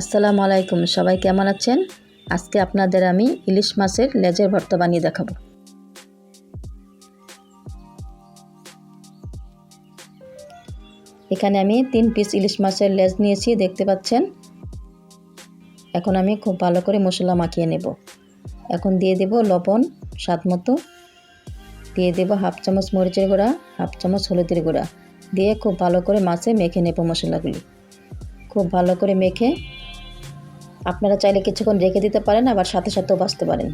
আসসালামু আলাইকুম, সবাই কেমন আছেন? আজকে আপনাদের আমি ইলিশ মাছের লেজের ভর্তা বানিয়ে দেখাবো। এখানে আমি তিন পিস ইলিশ মাছের লেজ নিয়েছি, দেখতে পাচ্ছেন? এখন আমি খুব ভালো করে মশলা মাখিয়ে নেব। এখন দিয়ে দেব লবণ, স্বাদ মতো। দিয়ে দেব হাফ চামচ মরিচের গুঁড়া, হাফ চামচ হলুদের গুঁড়া। দিয়ে খুব ভালো করে মাছে মেখে নেব মশলাগুলি। খুব ভালো করে মেখে আপনারা চাইলে কিছুক্ষণ রেখে দিতে পারেন, আবার সাথে সাথেও বাঁচতে পারেন।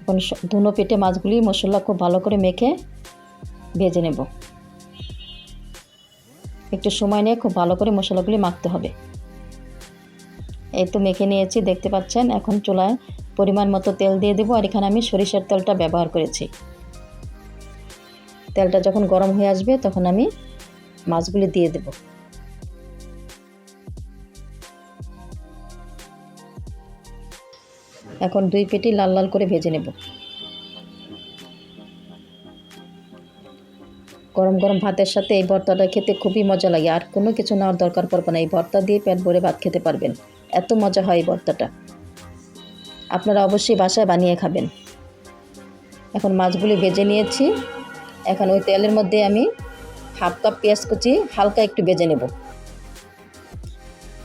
এখন ধুনো পেটে মাছগুলি মশলা খুব ভালো করে মেখে ভেজে নেব। একটু সময় নিয়ে খুব ভালো করে মশলাগুলি মাখতে হবে। এই তো মেখে নিয়েছি, দেখতে পাচ্ছেন, এখন চুলায় পরিমাণ মতো তেল দিয়ে দেবো, আর এখানে আমি সরিষার তেলটা ব্যবহার করেছি। তেলটা যখন গরম হয়ে আসবে, তখন আমি মাছগুলি দিয়ে দেবো। এখন দুই পেটি লাল লাল করে ভেজে নেব। গরম গরম ভাতের সাথে এই ভর্তাটা খেতে খুবই মজা লাগে। আর কোনো কিছু নেওয়ার দরকার পড়বে না। এই ভর্তা দিয়ে পেট ভরে ভাত খেতে পারবেন। এত মজা হয় এই ভর্তাটা। আপনারা অবশ্যই বাসায় বানিয়ে খাবেন। এখন মাছগুলি ভেজে নিয়েছি। এখন ওই তেলের মধ্যে আমি হাফ কাপ পেঁয়াজ কুচি হালকা একটু ভেজে নেব।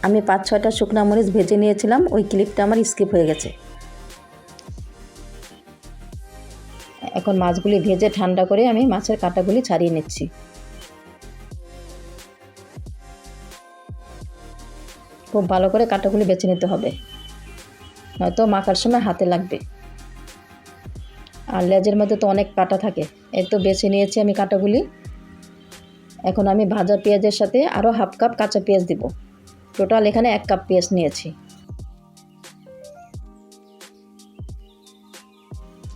আমি পাঁচ ছয়টা শুকনা মরিচ ভেজে নিয়েছিলাম। ওই ক্লিপটা আমার স্কিপ হয়ে গেছে। এখন মাছগুলি ভেজে ঠান্ডা করে আমি মাছের কাঁটাগুলি ছাড়িয়ে নিচ্ছি। খুব ভালো করে কাঁটাগুলি বেছে নিতে হবে। নয়তো মাখার সময় হাতে লাগবে। আর লেজের মধ্যে তো অনেক কাঁটা থাকে। এই তো বেছে নিয়েছি আমি কাঁটাগুলি। এখন আমি ভাজা পেঁয়াজের সাথে আরও হাফ কাপ কাঁচা পেঁয়াজ দিব। টোটাল এখানে এক কাপ পেঁয়াজ নিয়েছি।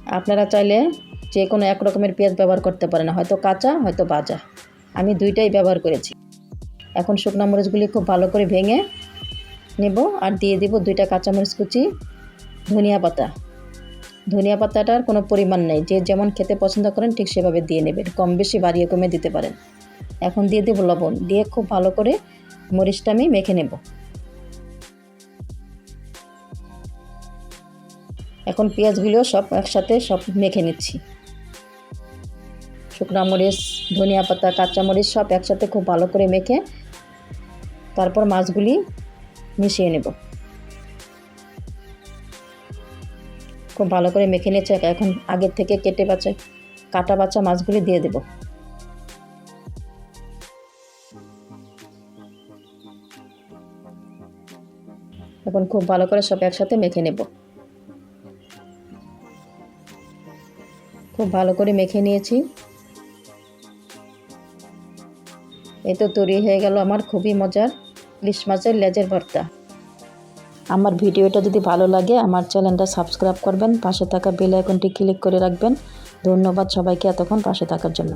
আপনারা চাইলে যে কোনো এক রকমের পেঁয়াজ ব্যবহার করতে পারেন, হয়তো কাঁচা, হয়তো ভাজা। আমি দুইটাই ব্যবহার করেছি। এখন শুকনো মরিচগুলি খুব ভালো করে ভেঙে নেব আর দিয়ে দিব দুইটা কাঁচামরিচ কুচি, ধনিয়া পাতা। ধনিয়া পাতাটার কোনো পরিমাণ নেই। যে যেমন খেতে পছন্দ করেন, ঠিক সেভাবে দিয়ে নেবেন। কম বেশি বাড়িয়ে কমে দিতে পারেন। এখন দিয়ে দেবো লবণ। দিয়ে খুব ভালো করে মরিচটা আমি মেখে নেব। এখন পেঁয়াজগুলো সব একসাথে সব মেখে নিচ্ছি। শুকনো মরিচ, ধনিয়া পাতা কাঁচামরিচ সব একসাথে খুব ভালো করে মেখে তারপর মাছগুলি মিশিয়ে নেব। খুব ভালো করে মেখে নিয়েছে, এখন আগের থেকে কেটে বাচ্চা কাটা বাচ্চা মাছগুলি দিয়ে দেব। এখন খুব ভালো করে সব একসাথে মেখে নেব। খুব ভালো করে মেখে নিয়েছি। এই তো তৈরি হয়ে গেল আমার খুবই মজার ইলিশ মাছের লেজের ভর্তা। আমার ভিডিওটা যদি ভালো লাগে আমার চ্যানেলটা সাবস্ক্রাইব করবেন, পাশে থাকা বেল আইকনটি ক্লিক করে রাখবেন। ধন্যবাদ সবাইকে এতক্ষণ পাশে থাকার জন্য।